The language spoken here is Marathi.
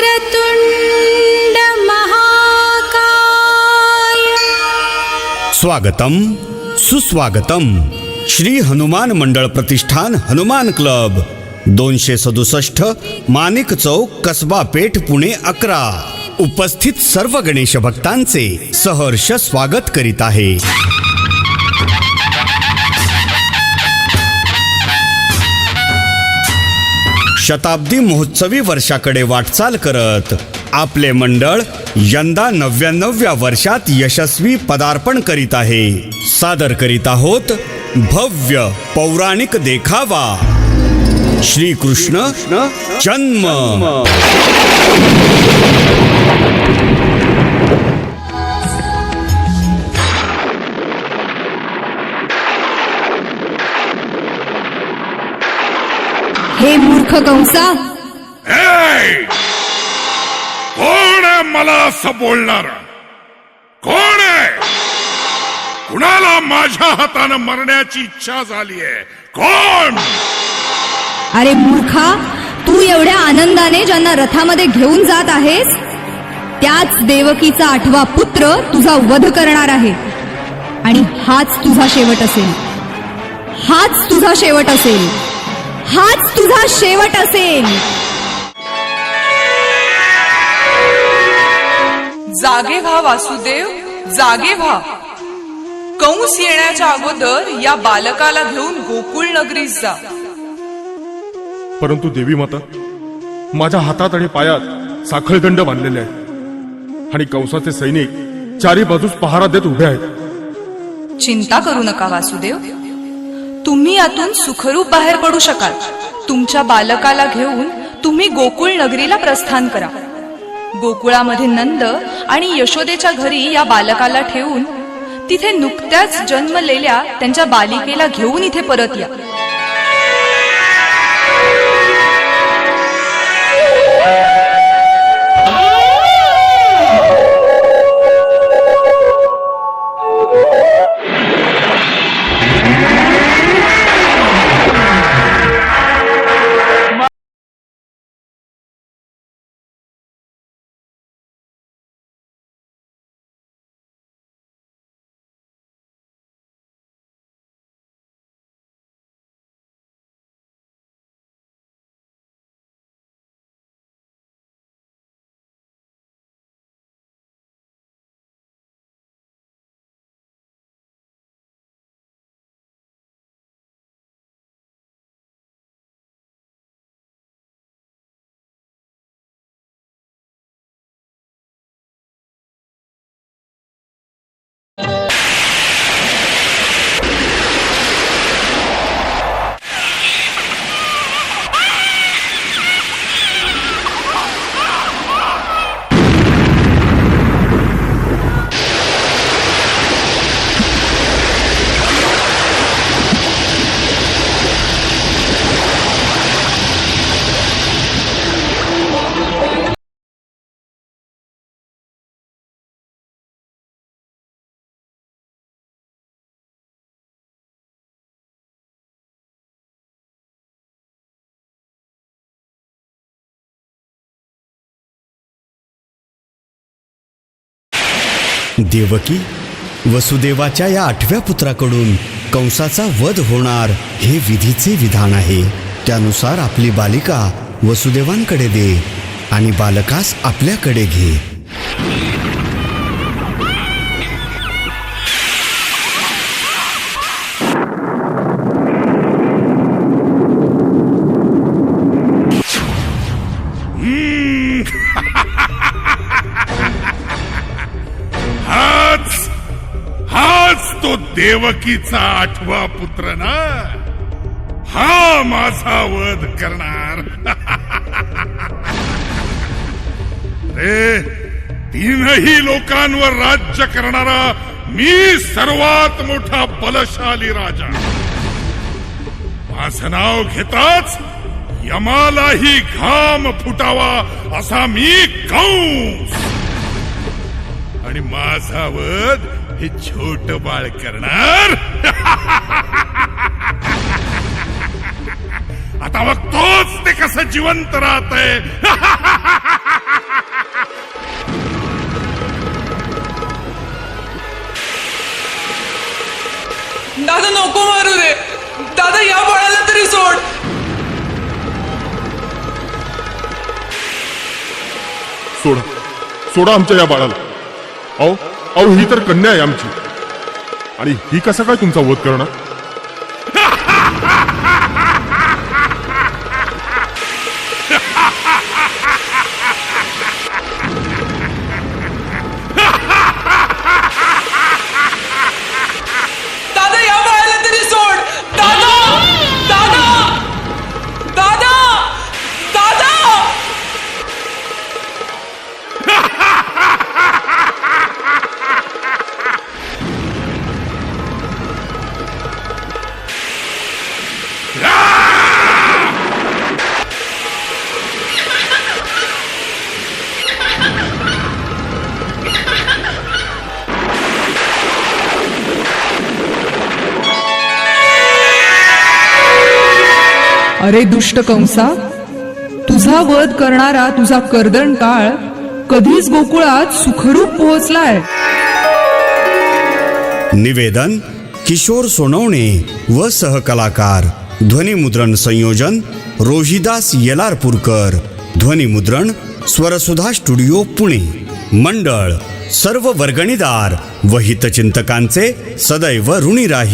वक्रतुण्ड महाकाय। स्वागतम सुस्वागतम। श्री हनुमान मंडळ प्रतिष्ठान हनुमान क्लब दोनशे सदुसष्ट मानिक चौक कसबा पेठ पुणे अकरा. उपस्थित सर्व गणेश भक्तांचे सहर्ष स्वागत करीत आहे. शताब्दी महोत्सवी वर्षाकडे वाटचाल करत आपले मंडळ यंदा नव्याण्णव्या वर्षात यशस्वी पदार्पण करीत आहे. सादर करीत आहोत भव्य पौराणिक देखावा. श्रीकृष्ण जन्म. मूर्ख कंसा! कोण आहे मला असं बोलणार? कोण आहे? कुणाला माझ्या हातानं मरण्याची इच्छा झाली आहे कोण? अरे मूर्खा तू एवढ्या आनंदाने ज्यांना रथामध्ये घेऊन जात आहेस त्याच देवकीचा आठवा पुत्र तुझा वध करणार आहे. आणि हाच तुझा शेवट असेल. हाच तुझा शेवट असेल. हाच तुझा शेवट असेल. जागे व्हा वासुदेव जागे व्हा. कंस येण्याच्या अगोदर या बालकाला घेऊन गोकुळ नगरीस जा. परंतु देवी माता माझ्या हातात आणि पायात साखळदंड बांधलेले आहेत. आणि कंसाचे सैनिक चारी बाजूस पहारा देत उभे आहेत. चिंता करू नका वासुदेव. तुम्ही यातून सुखरूप बाहेर पडू शकाल. तुमच्या बालकाला घेऊन तुम्ही गोकुळ नगरीला प्रस्थान करा. गोकुळामध्ये नंद आणि यशोदेच्या घरी या बालकाला ठेवून तिथे नुकत्याच जन्मलेल्या त्यांच्या बालिकेला घेऊन इथे परत या. देवकी वसुदेवाच्या या आठव्या पुत्राकडून कंसाचा वध होणार हे विधीचे विधान आहे. त्यानुसार आपली बालिका वसुदेवांकडे दे आणि बालकास आपल्याकडे घे. तो देवकीचा आठवा पुत्र ना? हा माझा वध करणार. रे तीनही लोकांवर राज्य करणारा मी सर्वात मोठा बलशाली राजा. माझं नाव घेताच यमालाही घाम फुटावा असा मी कंस. आणि माझा वध हे छोट बाळ करणार. आता मग तोच ते कसं जिवंत राहत आहे दादा नको मारू दे. दादा या बाळाला तरी सोड. सोडा. सोडा आमच्या या बाळाला. अहो अहो ही तर कन्या आहे आमची. आणि ही कसा काय तुमचा वध करणार? अरे दुष्ट कंसा तुझा वध करणारा तुझा कर्दन काळ कधीच गोकुळात सुखरूप पोहोचलाय. निवेदन किशोर सोनवणे व सहकलाकार ध्वनिमुद्रण संयोजन रोहिदास येलारपूरकर ध्वनिमुद्रण स्वरसुधा स्टुडिओ पुणे मंडळ सर्व वर्गणीदार व हितचिंतकांचे सदैव ऋणी राही